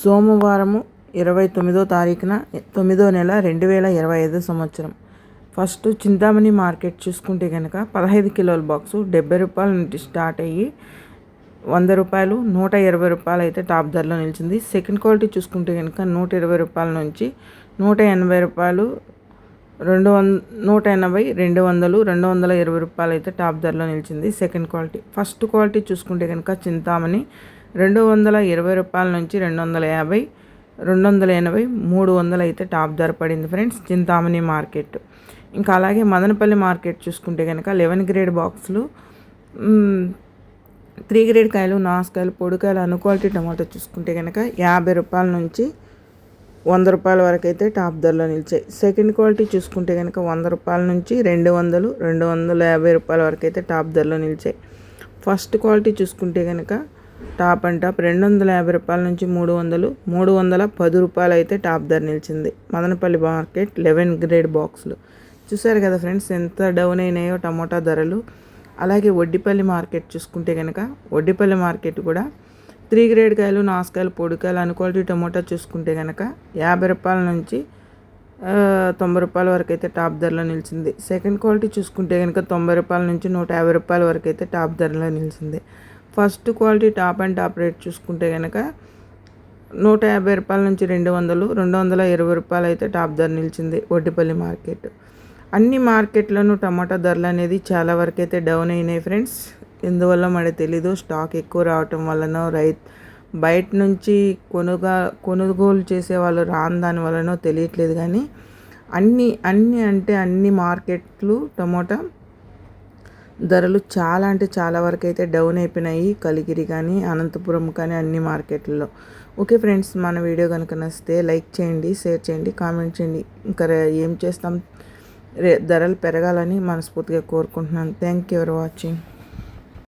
సోమవారము ఇరవై తొమ్మిదో తారీఖున తొమ్మిదో నెల రెండు వేల ఇరవై ఐదు సంవత్సరం. ఫస్ట్ చింతామణి మార్కెట్ చూసుకుంటే కనుక పదహైదు కిలోల బాక్సు డెబ్బై రూపాయల నుండి స్టార్ట్ అయ్యి వంద రూపాయలు నూట ఇరవై రూపాయలు అయితే టాప్ ధరలో నిలిచింది. సెకండ్ క్వాలిటీ చూసుకుంటే కనుక నూట ఇరవై రూపాయల నుంచి నూట ఎనభై రూపాయలు రెండు వంద నూట ఎనభై రెండు వందలు రెండు వందల ఇరవై రూపాయలు అయితే టాప్ ధరలో నిలిచింది సెకండ్ క్వాలిటీ. ఫస్ట్ క్వాలిటీ చూసుకుంటే కనుక చింతామణి రెండు వందల ఇరవై రూపాయల నుంచి రెండు వందల యాభై రెండు వందల ఎనభై మూడు వందలు అయితే టాప్ ధర పడింది ఫ్రెండ్స్ చింతామణి మార్కెట్. ఇంకా అలాగే మదనపల్లి మార్కెట్ చూసుకుంటే కనుక లెవెన్ గ్రేడ్ బాక్సులు త్రీ గ్రేడ్ కాయలు నాసుకాయలు పొడికాయలు అను క్వాలిటీ టమాటో చూసుకుంటే కనుక యాభై రూపాయల నుంచి వంద రూపాయల వరకు అయితే టాప్ ధరలో నిలిచాయి. సెకండ్ క్వాలిటీ చూసుకుంటే కనుక వంద రూపాయల నుంచి రెండు వందలు రెండు వందల యాభై రూపాయల వరకు అయితే టాప్ ధరలో నిలిచాయి. ఫస్ట్ క్వాలిటీ చూసుకుంటే కనుక టాప్ అండ్ టాప్ రెండు వందల యాభై రూపాయల నుంచి మూడు వందలు మూడు వందల పది రూపాయలు అయితే టాప్ ధర నిలిచింది. మదనపల్లి మార్కెట్ లెవెన్ గ్రేడ్ బాక్సులు. చూసారు కదా ఫ్రెండ్స్ ఎంత డౌన్ అయినాయో టమోటా ధరలు. అలాగే వడ్డిపల్లి మార్కెట్ చూసుకుంటే కనుక వడ్డిపల్లి మార్కెట్ కూడా త్రీ గ్రేడ్ కాయలు నాసుకాయలు పొడికాయలు అన్ క్వాలిటీ టమోటా చూసుకుంటే కనుక యాభై రూపాయల నుంచి తొంభై రూపాయల వరకు అయితే టాప్ ధరలో నిలిచింది. సెకండ్ క్వాలిటీ చూసుకుంటే కనుక తొంభై రూపాయల నుంచి నూట యాభై రూపాయల వరకు అయితే టాప్ ధరలో నిలిచింది. First quality top and top rate చూసుకుంటే కనుక నూట యాభై రూపాయల నుంచి రెండు వందలు రెండు వందల ఇరవై రూపాయలు అయితే టాప్ ధర నిలిచింది ఒడ్డిపల్లి మార్కెట్. అన్ని మార్కెట్లను టమాటా ధరలు అనేది చాలా వరకు అయితే డౌన్ అయినాయి ఫ్రెండ్స్. ఎందువల్ల మనకి తెలీదు స్టాక్ ఎక్కువ రావటం వలన రైతు బయట నుంచి కొనుగా కొనుగోలు చేసే వాళ్ళు రాని దాని వలనో తెలియట్లేదు కానీ అన్ని అన్ని అంటే అన్ని మార్కెట్లు టమోటా ధరలు చాలా అంటే చాలా వరకు అయితే డౌన్ అయిపోయినాయి. కలిగిరి కానీ అనంతపురం కానీ అన్ని మార్కెట్లలో. ఓకే ఫ్రెండ్స్ మన వీడియో కనుక నచ్చితే లైక్ చేయండి షేర్ చేయండి కామెంట్ చేయండి. ఇంకా ఏం చేస్తాం? ధరలు పెరగాలని మనస్ఫూర్తిగా కోరుకుంటున్నాను. Thank you for watching.